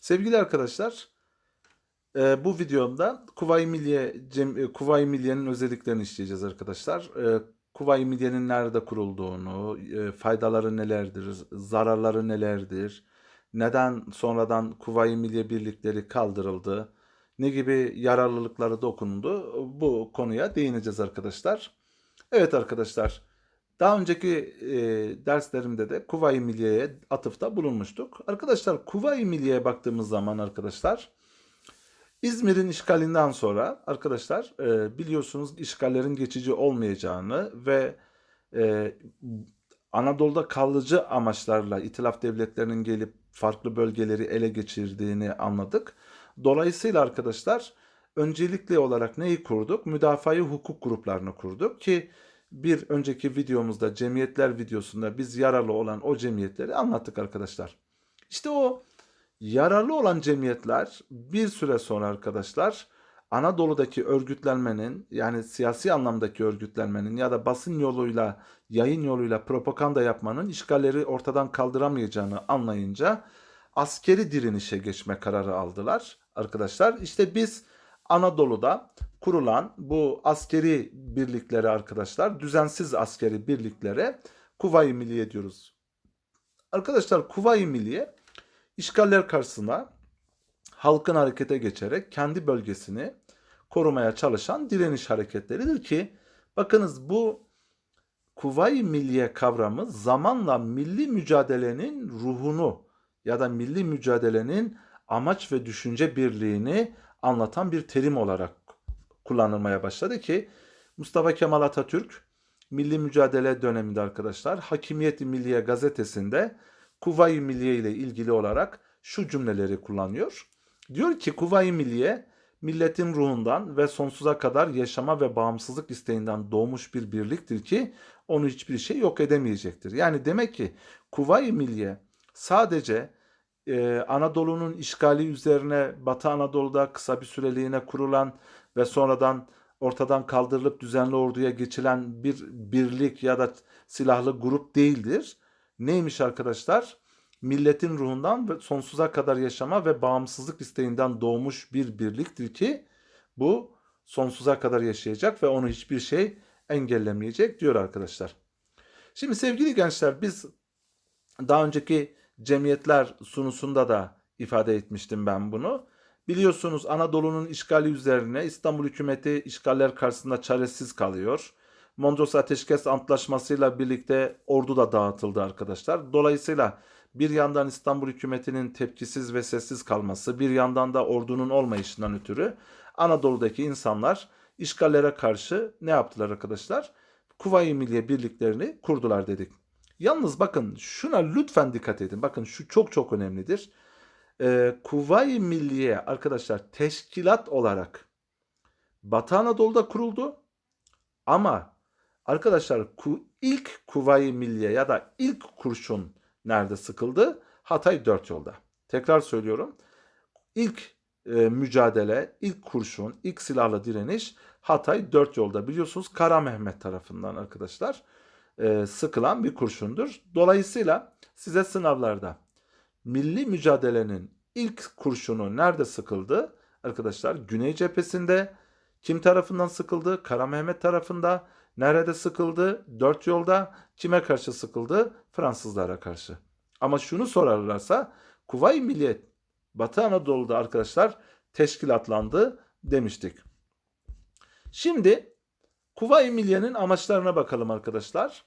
Sevgili arkadaşlar, e, bu videomda Kuvayi Milliye Cem, e, Kuvayi Milliye'nin özelliklerini işleyeceğiz arkadaşlar. E, Kuvayi Milliye'nin nerede kurulduğunu, e, faydaları nelerdir, zararları nelerdir, neden sonradan Kuvayi Milliye birlikleri kaldırıldı, ne gibi yararlılıkları dokundu bu konuya değineceğiz arkadaşlar. Evet arkadaşlar, daha önceki e, derslerimde de Kuvayi Milliye'ye atıfta bulunmuştuk. Arkadaşlar Kuvayi Milliye'ye baktığımız zaman arkadaşlar İzmir'in işgalinden sonra arkadaşlar e, biliyorsunuz işgallerin geçici olmayacağını ve e, Anadolu'da kalıcı amaçlarla itilaf devletlerinin gelip farklı bölgeleri ele geçirdiğini anladık. Dolayısıyla arkadaşlar öncelikli olarak neyi kurduk? Müdafaa-i hukuk gruplarını kurduk ki bir önceki videomuzda cemiyetler videosunda biz yararlı olan o cemiyetleri anlattık arkadaşlar. İşte o yararlı olan cemiyetler bir süre sonra arkadaşlar Anadolu'daki örgütlenmenin yani siyasi anlamdaki örgütlenmenin ya da basın yoluyla yayın yoluyla propaganda yapmanın işgalleri ortadan kaldıramayacağını anlayınca askeri direnişe geçme kararı aldılar arkadaşlar. İşte biz Anadolu'da kurulan bu askeri birliklere arkadaşlar düzensiz askeri birliklere Kuvayi Milliye diyoruz. Arkadaşlar Kuvayi Milliye işgaller karşısında halkın harekete geçerek kendi bölgesini korumaya çalışan direniş hareketleridir ki bakınız bu Kuvayi Milliye kavramı zamanla milli mücadelenin ruhunu ya da milli mücadelenin amaç ve düşünce birliğini anlatan bir terim olarak kullanılmaya başladı ki Mustafa Kemal Atatürk milli mücadele döneminde arkadaşlar Hakimiyeti Milliye gazetesinde Kuvayi Milliye ile ilgili olarak şu cümleleri kullanıyor. Diyor ki Kuvayi Milliye milletin ruhundan ve sonsuza kadar yaşama ve bağımsızlık isteğinden doğmuş bir birliktir ki onu hiçbir şey yok edemeyecektir. Yani demek ki Kuvayi Milliye sadece e, Anadolu'nun işgali üzerine Batı Anadolu'da kısa bir süreliğine kurulan ve sonradan ortadan kaldırılıp düzenli orduya geçilen bir birlik ya da silahlı grup değildir. Neymiş arkadaşlar? Milletin ruhundan ve sonsuza kadar yaşama ve bağımsızlık isteğinden doğmuş bir birliktir ki bu sonsuza kadar yaşayacak ve onu hiçbir şey engellemeyecek diyor arkadaşlar. Şimdi sevgili gençler biz daha önceki cemiyetler sunusunda da ifade etmiştim ben bunu. Biliyorsunuz Anadolu'nun işgali üzerine İstanbul hükümeti işgaller karşısında çaresiz kalıyor. Mondros Ateşkes Antlaşması'yla birlikte ordu da dağıtıldı arkadaşlar. Dolayısıyla bir yandan İstanbul hükümetinin tepkisiz ve sessiz kalması, bir yandan da ordunun olmayışından ötürü Anadolu'daki insanlar işgallere karşı ne yaptılar arkadaşlar? Kuvayi Milliye birliklerini kurdular dedik. Yalnız bakın şuna lütfen dikkat edin. Bakın şu çok çok önemlidir. Ee, Kuvayi Milliye arkadaşlar teşkilat olarak Batı Anadolu'da kuruldu. Ama arkadaşlar ku, ilk Kuvayi Milliye ya da ilk kurşun nerede sıkıldı? Hatay Dört Yolda. Tekrar söylüyorum. İlk e, mücadele, ilk kurşun, ilk silahlı direniş Hatay Dört Yolda. Biliyorsunuz Kara Mehmet tarafından arkadaşlar e, sıkılan bir kurşundur. Dolayısıyla size sınavlarda milli mücadelenin ilk kurşunu nerede sıkıldı? Arkadaşlar Güney cephesinde kim tarafından sıkıldı? Kara Mehmet tarafında. Nerede sıkıldı? Dört yolda. Kime karşı sıkıldı? Fransızlara karşı. Ama şunu sorarlarsa Kuvayi Milliyet Batı Anadolu'da arkadaşlar teşkilatlandı demiştik. Şimdi Kuvayi Milliye'nin amaçlarına bakalım arkadaşlar.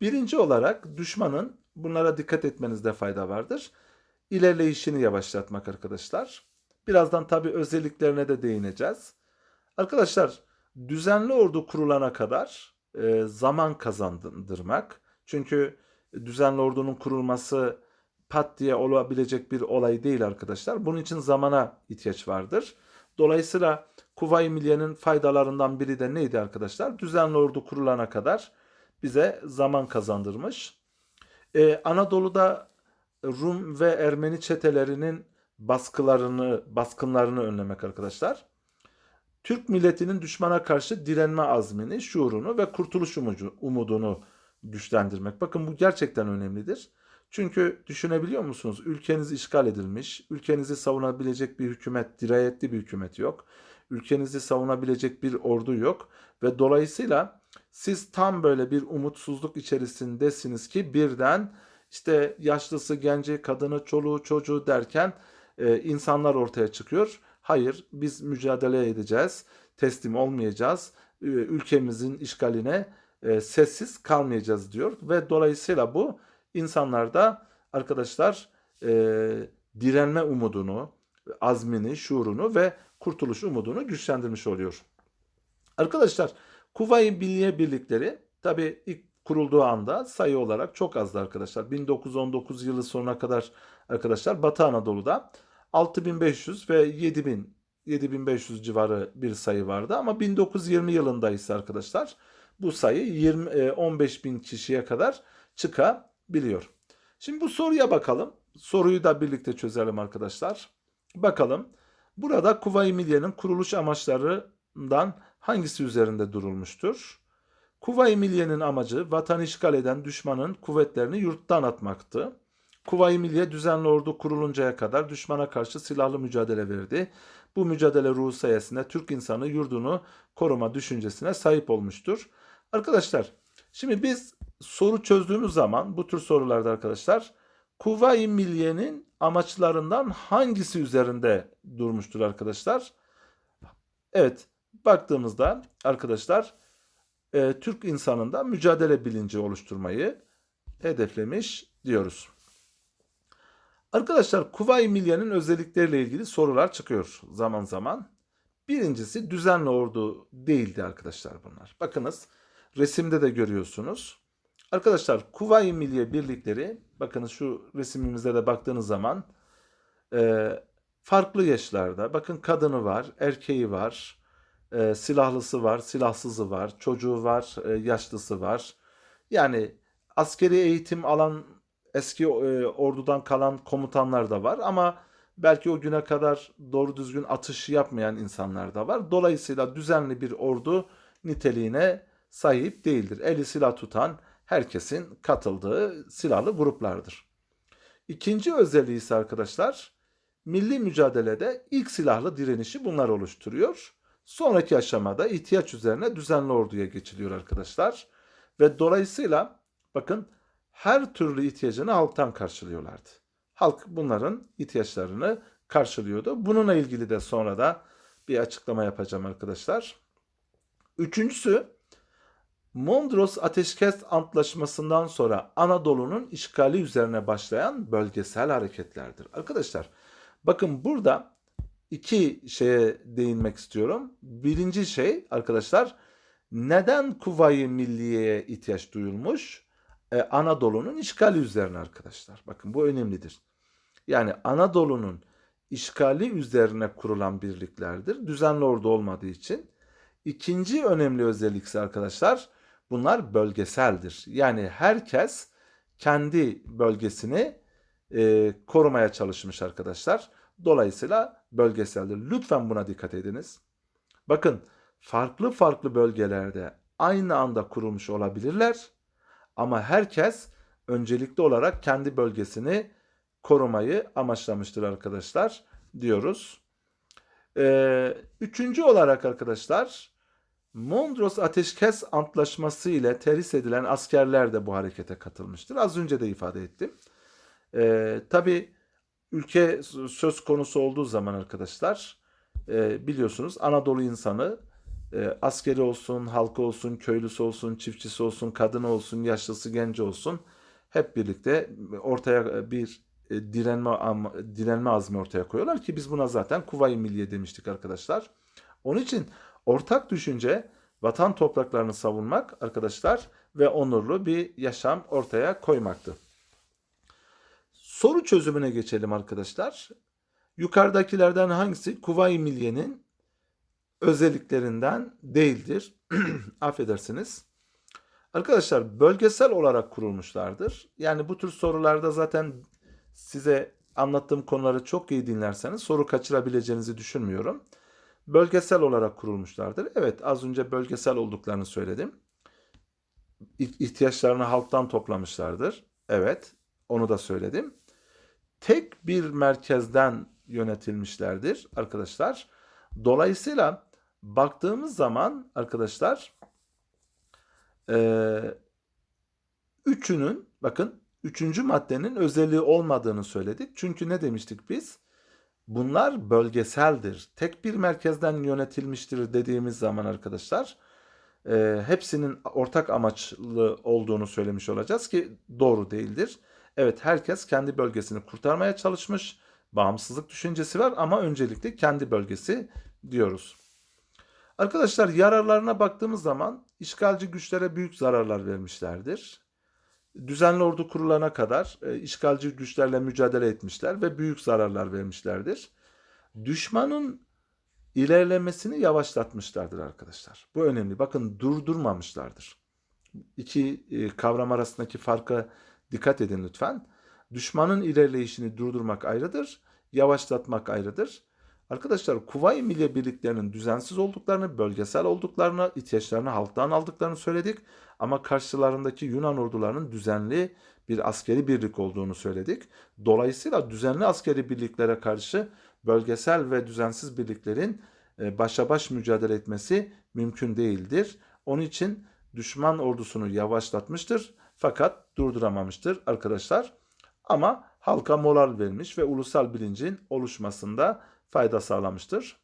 Birinci olarak düşmanın bunlara dikkat etmenizde fayda vardır. İlerleyişini yavaşlatmak arkadaşlar. Birazdan tabi özelliklerine de değineceğiz. Arkadaşlar düzenli ordu kurulana kadar e, zaman kazandırmak. Çünkü düzenli ordunun kurulması pat diye olabilecek bir olay değil arkadaşlar. Bunun için zamana ihtiyaç vardır. Dolayısıyla Kuvayi Milliye'nin faydalarından biri de neydi arkadaşlar? Düzenli ordu kurulana kadar bize zaman kazandırmış. Ee, Anadolu'da Rum ve Ermeni çetelerinin baskılarını, baskınlarını önlemek arkadaşlar. Türk milletinin düşmana karşı direnme azmini, şuurunu ve kurtuluş umudu, umudunu güçlendirmek. Bakın bu gerçekten önemlidir. Çünkü düşünebiliyor musunuz? Ülkeniz işgal edilmiş. Ülkenizi savunabilecek bir hükümet, dirayetli bir hükümet yok. Ülkenizi savunabilecek bir ordu yok. Ve dolayısıyla siz tam böyle bir umutsuzluk içerisindesiniz ki birden işte yaşlısı, genci, kadını, çoluğu, çocuğu derken e, insanlar ortaya çıkıyor. Hayır, biz mücadele edeceğiz, teslim olmayacağız, e, ülkemizin işgaline e, sessiz kalmayacağız diyor ve dolayısıyla bu insanlarda arkadaşlar e, direnme umudunu, azmini, şuurunu ve kurtuluş umudunu güçlendirmiş oluyor. Arkadaşlar Kuvayi Milliye Birlikleri tabi ilk kurulduğu anda sayı olarak çok azdı arkadaşlar. 1919 yılı sonuna kadar arkadaşlar Batı Anadolu'da 6500 ve 7000 7500 civarı bir sayı vardı ama 1920 yılında ise arkadaşlar bu sayı 20 e, 15 bin kişiye kadar çıkabiliyor. Şimdi bu soruya bakalım. Soruyu da birlikte çözelim arkadaşlar. Bakalım. Burada Kuvayi Milliye'nin kuruluş amaçlarından hangisi üzerinde durulmuştur? Kuvayi Milliye'nin amacı vatan işgal eden düşmanın kuvvetlerini yurttan atmaktı. Kuvayi Milliye düzenli ordu kuruluncaya kadar düşmana karşı silahlı mücadele verdi. Bu mücadele ruhu sayesinde Türk insanı yurdunu koruma düşüncesine sahip olmuştur. Arkadaşlar şimdi biz soru çözdüğümüz zaman bu tür sorularda arkadaşlar Kuvayi Milliye'nin amaçlarından hangisi üzerinde durmuştur arkadaşlar? Evet baktığımızda arkadaşlar e, Türk insanında mücadele bilinci oluşturmayı hedeflemiş diyoruz. Arkadaşlar Kuvayi Milliye'nin özellikleriyle ilgili sorular çıkıyor zaman zaman. Birincisi düzenli ordu değildi arkadaşlar bunlar. Bakınız resimde de görüyorsunuz. Arkadaşlar Kuvayi Milliye birlikleri bakınız şu resimimizde de baktığınız zaman e, farklı yaşlarda bakın kadını var, erkeği var, e, silahlısı var, silahsızı var, çocuğu var, e, yaşlısı var. Yani askeri eğitim alan eski e, ordudan kalan komutanlar da var ama belki o güne kadar doğru düzgün atış yapmayan insanlar da var. Dolayısıyla düzenli bir ordu niteliğine sahip değildir. Eli silah tutan herkesin katıldığı silahlı gruplardır. İkinci özelliği ise arkadaşlar milli mücadelede ilk silahlı direnişi bunlar oluşturuyor. Sonraki aşamada ihtiyaç üzerine düzenli orduya geçiliyor arkadaşlar. Ve dolayısıyla bakın her türlü ihtiyacını halktan karşılıyorlardı. Halk bunların ihtiyaçlarını karşılıyordu. Bununla ilgili de sonra da bir açıklama yapacağım arkadaşlar. Üçüncüsü Mondros Ateşkes Antlaşması'ndan sonra Anadolu'nun işgali üzerine başlayan bölgesel hareketlerdir. Arkadaşlar bakın burada iki şeye değinmek istiyorum. Birinci şey arkadaşlar neden Kuvayi Milliye'ye ihtiyaç duyulmuş? Ee, Anadolu'nun işgali üzerine arkadaşlar. Bakın bu önemlidir. Yani Anadolu'nun işgali üzerine kurulan birliklerdir. Düzenli ordu olmadığı için. İkinci önemli özellik ise arkadaşlar bunlar bölgeseldir. Yani herkes kendi bölgesini e, korumaya çalışmış arkadaşlar. Dolayısıyla bölgeseldir. Lütfen buna dikkat ediniz. Bakın farklı farklı bölgelerde aynı anda kurulmuş olabilirler ama herkes öncelikli olarak kendi bölgesini korumayı amaçlamıştır arkadaşlar diyoruz. Ee, üçüncü olarak arkadaşlar Mondros Ateşkes Antlaşması ile terhis edilen askerler de bu harekete katılmıştır. Az önce de ifade ettim. Ee, Tabi ülke söz konusu olduğu zaman arkadaşlar e, biliyorsunuz Anadolu insanı e, askeri olsun, halkı olsun, köylüsü olsun, çiftçisi olsun, kadını olsun, yaşlısı, genci olsun hep birlikte ortaya bir e, direnme direnme azmi ortaya koyuyorlar ki biz buna zaten Kuvayi Milliye demiştik arkadaşlar. Onun için ortak düşünce vatan topraklarını savunmak arkadaşlar ve onurlu bir yaşam ortaya koymaktı. Soru çözümüne geçelim arkadaşlar. Yukarıdakilerden hangisi Kuvayi Milliye'nin özelliklerinden değildir? Affedersiniz. Arkadaşlar bölgesel olarak kurulmuşlardır. Yani bu tür sorularda zaten size anlattığım konuları çok iyi dinlerseniz soru kaçırabileceğinizi düşünmüyorum. Bölgesel olarak kurulmuşlardır. Evet az önce bölgesel olduklarını söyledim. İhtiyaçlarını halktan toplamışlardır. Evet Onu da söyledim. Tek bir merkezden yönetilmişlerdir arkadaşlar. Dolayısıyla baktığımız zaman arkadaşlar eee üçünün bakın üçüncü maddenin özelliği olmadığını söyledik. Çünkü ne demiştik biz? Bunlar bölgeseldir. Tek bir merkezden yönetilmiştir dediğimiz zaman arkadaşlar e, hepsinin ortak amaçlı olduğunu söylemiş olacağız ki doğru değildir. Evet herkes kendi bölgesini kurtarmaya çalışmış. Bağımsızlık düşüncesi var ama öncelikle kendi bölgesi diyoruz. Arkadaşlar yararlarına baktığımız zaman işgalci güçlere büyük zararlar vermişlerdir. Düzenli ordu kurulana kadar e, işgalci güçlerle mücadele etmişler ve büyük zararlar vermişlerdir. Düşmanın ilerlemesini yavaşlatmışlardır arkadaşlar. Bu önemli. Bakın durdurmamışlardır. İki e, kavram arasındaki farka dikkat edin lütfen. Düşmanın ilerleyişini durdurmak ayrıdır, yavaşlatmak ayrıdır. Arkadaşlar Kuvayi Milliye Birliklerinin düzensiz olduklarını, bölgesel olduklarını, ihtiyaçlarını halktan aldıklarını söyledik. Ama karşılarındaki Yunan ordularının düzenli bir askeri birlik olduğunu söyledik. Dolayısıyla düzenli askeri birliklere karşı bölgesel ve düzensiz birliklerin e, başa baş mücadele etmesi mümkün değildir. Onun için düşman ordusunu yavaşlatmıştır fakat durduramamıştır arkadaşlar. Ama halka moral vermiş ve ulusal bilincin oluşmasında fayda sağlamıştır.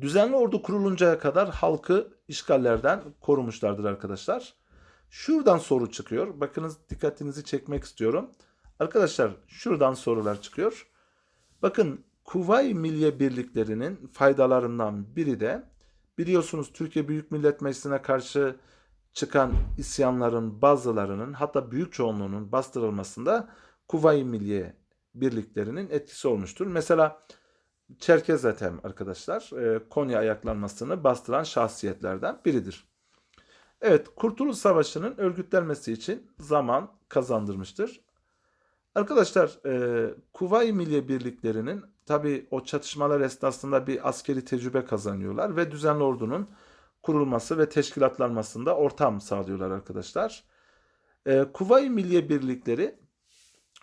Düzenli ordu kuruluncaya kadar halkı işgallerden korumuşlardır arkadaşlar. Şuradan soru çıkıyor. Bakınız dikkatinizi çekmek istiyorum. Arkadaşlar şuradan sorular çıkıyor. Bakın Kuvayi Milliye Birliklerinin faydalarından biri de biliyorsunuz Türkiye Büyük Millet Meclisi'ne karşı çıkan isyanların bazılarının hatta büyük çoğunluğunun bastırılmasında Kuvayi Milliye Birliklerinin etkisi olmuştur. Mesela Çerkez Ethem arkadaşlar e, Konya ayaklanmasını bastıran şahsiyetlerden biridir. Evet Kurtuluş Savaşı'nın örgütlenmesi için zaman kazandırmıştır. Arkadaşlar e, Kuvayi Milliye Birliklerinin tabi o çatışmalar esnasında bir askeri tecrübe kazanıyorlar ve düzenli ordunun kurulması ve teşkilatlanmasında ortam sağlıyorlar arkadaşlar. E, Kuvayi Milliye Birlikleri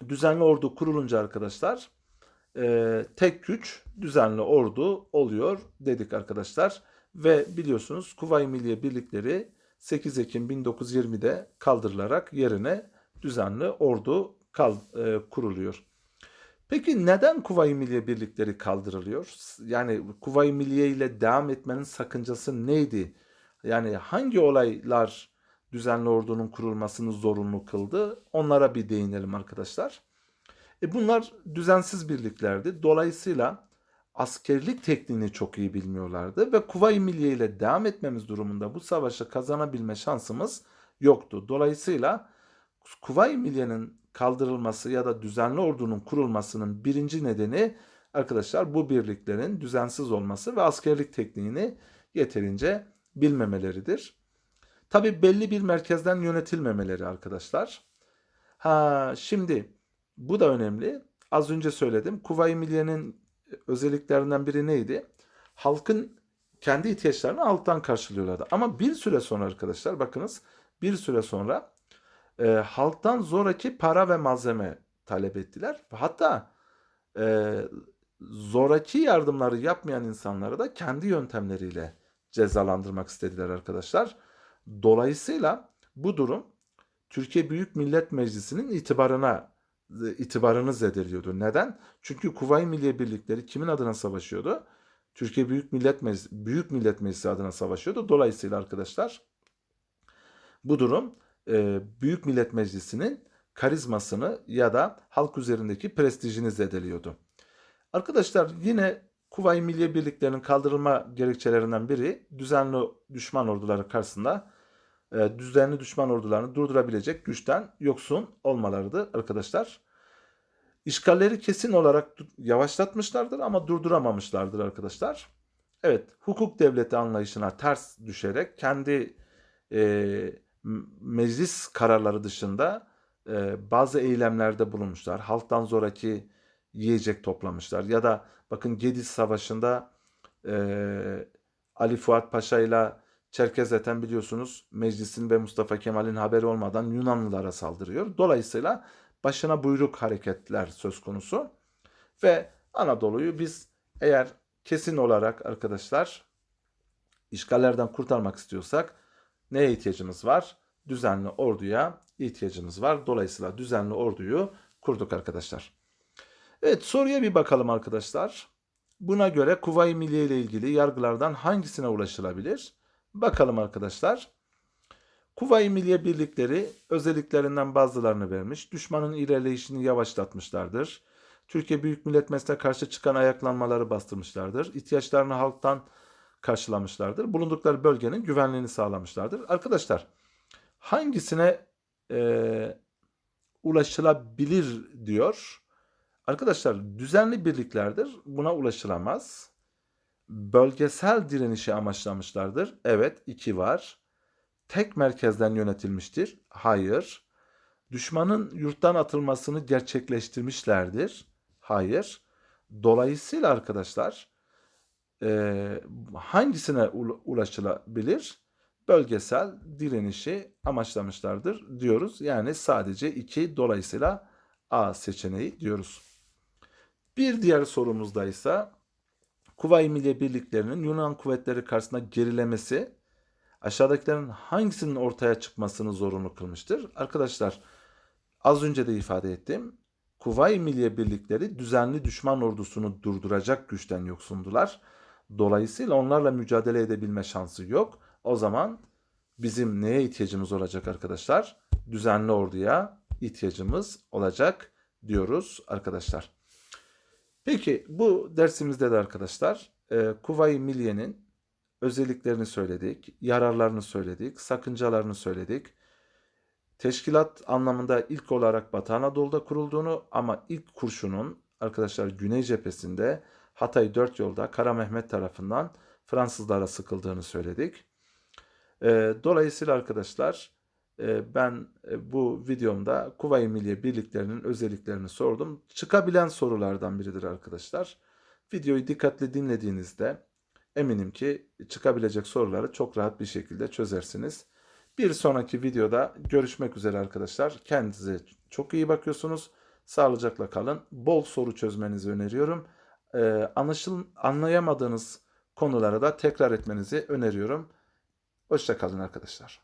düzenli ordu kurulunca arkadaşlar e, tek güç düzenli ordu oluyor dedik arkadaşlar. Ve biliyorsunuz Kuvayi Milliye Birlikleri 8 Ekim 1920'de kaldırılarak yerine düzenli ordu kal, e, kuruluyor. Peki neden Kuvayi Milliye Birlikleri kaldırılıyor? Yani Kuvayi Milliye ile devam etmenin sakıncası neydi? Yani hangi olaylar düzenli ordunun kurulmasını zorunlu kıldı? Onlara bir değinelim arkadaşlar. E bunlar düzensiz birliklerdi. Dolayısıyla askerlik tekniğini çok iyi bilmiyorlardı ve Kuvayi Milliye ile devam etmemiz durumunda bu savaşı kazanabilme şansımız yoktu. Dolayısıyla Kuvayi Milliye'nin kaldırılması ya da düzenli ordunun kurulmasının birinci nedeni arkadaşlar bu birliklerin düzensiz olması ve askerlik tekniğini yeterince bilmemeleridir. Tabi belli bir merkezden yönetilmemeleri arkadaşlar. Ha şimdi bu da önemli. Az önce söyledim. Kuvayi Milliye'nin özelliklerinden biri neydi? Halkın kendi ihtiyaçlarını alttan karşılıyorlardı. Ama bir süre sonra arkadaşlar bakınız bir süre sonra e, halktan zoraki para ve malzeme talep ettiler. Hatta e, zoraki yardımları yapmayan insanları da kendi yöntemleriyle cezalandırmak istediler arkadaşlar. Dolayısıyla bu durum Türkiye Büyük Millet Meclisi'nin itibarına itibarını zedeliyordu. Neden? Çünkü Kuvayi Milliye Birlikleri kimin adına savaşıyordu? Türkiye Büyük Millet Meclisi, Büyük Millet Meclisi adına savaşıyordu. Dolayısıyla arkadaşlar bu durum e, Büyük Millet Meclisi'nin karizmasını ya da halk üzerindeki prestijini zedeliyordu. Arkadaşlar yine Kuvayi Milliye Birliklerinin kaldırılma gerekçelerinden biri düzenli düşman orduları karşısında e, düzenli düşman ordularını durdurabilecek güçten yoksun olmalarıdır arkadaşlar. İşgalleri kesin olarak yavaşlatmışlardır ama durduramamışlardır arkadaşlar. Evet, hukuk devleti anlayışına ters düşerek kendi e, meclis kararları dışında e, bazı eylemlerde bulunmuşlar. Halktan zoraki yiyecek toplamışlar. Ya da bakın Gediz Savaşı'nda e, Ali Fuat Paşa ile Çerkez zaten biliyorsunuz meclisin ve Mustafa Kemal'in haberi olmadan Yunanlılara saldırıyor. Dolayısıyla başına buyruk hareketler söz konusu. Ve Anadolu'yu biz eğer kesin olarak arkadaşlar işgallerden kurtarmak istiyorsak neye ihtiyacımız var? Düzenli orduya ihtiyacımız var. Dolayısıyla düzenli orduyu kurduk arkadaşlar. Evet soruya bir bakalım arkadaşlar. Buna göre Kuvayi Milliye ile ilgili yargılardan hangisine ulaşılabilir? Bakalım arkadaşlar. Kuvayi Milliye birlikleri özelliklerinden bazılarını vermiş. Düşmanın ilerleyişini yavaşlatmışlardır. Türkiye Büyük Millet Meclisi'ne karşı çıkan ayaklanmaları bastırmışlardır. İhtiyaçlarını halktan karşılamışlardır. Bulundukları bölgenin güvenliğini sağlamışlardır. Arkadaşlar hangisine e, ulaşılabilir diyor. Arkadaşlar düzenli birliklerdir. Buna ulaşılamaz. Bölgesel direnişi amaçlamışlardır. Evet iki var. Tek merkezden yönetilmiştir. Hayır. Düşmanın yurttan atılmasını gerçekleştirmişlerdir. Hayır. Dolayısıyla arkadaşlar e, hangisine ula- ulaşılabilir? Bölgesel direnişi amaçlamışlardır diyoruz. Yani sadece iki dolayısıyla A seçeneği diyoruz. Bir diğer sorumuzda ise Kuvayi Milliye Birliklerinin Yunan kuvvetleri karşısında gerilemesi aşağıdakilerin hangisinin ortaya çıkmasını zorunlu kılmıştır? Arkadaşlar az önce de ifade ettim. Kuvayi Milliye Birlikleri düzenli düşman ordusunu durduracak güçten yoksundular. Dolayısıyla onlarla mücadele edebilme şansı yok. O zaman bizim neye ihtiyacımız olacak arkadaşlar? Düzenli orduya ihtiyacımız olacak diyoruz arkadaşlar. Peki bu dersimizde de arkadaşlar e, Kuvayi Milliye'nin özelliklerini söyledik, yararlarını söyledik, sakıncalarını söyledik. Teşkilat anlamında ilk olarak Batı Anadolu'da kurulduğunu ama ilk kurşunun arkadaşlar Güney cephesinde Hatay Dört Yolda Kara Mehmet tarafından Fransızlara sıkıldığını söyledik. E, dolayısıyla arkadaşlar ben e, bu videomda Kuvayi Milliye birliklerinin özelliklerini sordum. Çıkabilen sorulardan biridir arkadaşlar. Videoyu dikkatli dinlediğinizde eminim ki çıkabilecek soruları çok rahat bir şekilde çözersiniz. Bir sonraki videoda görüşmek üzere arkadaşlar. Kendinize çok iyi bakıyorsunuz. Sağlıcakla kalın. Bol soru çözmenizi öneriyorum. Ee, anlayamadığınız konuları da tekrar etmenizi öneriyorum. Hoşçakalın arkadaşlar.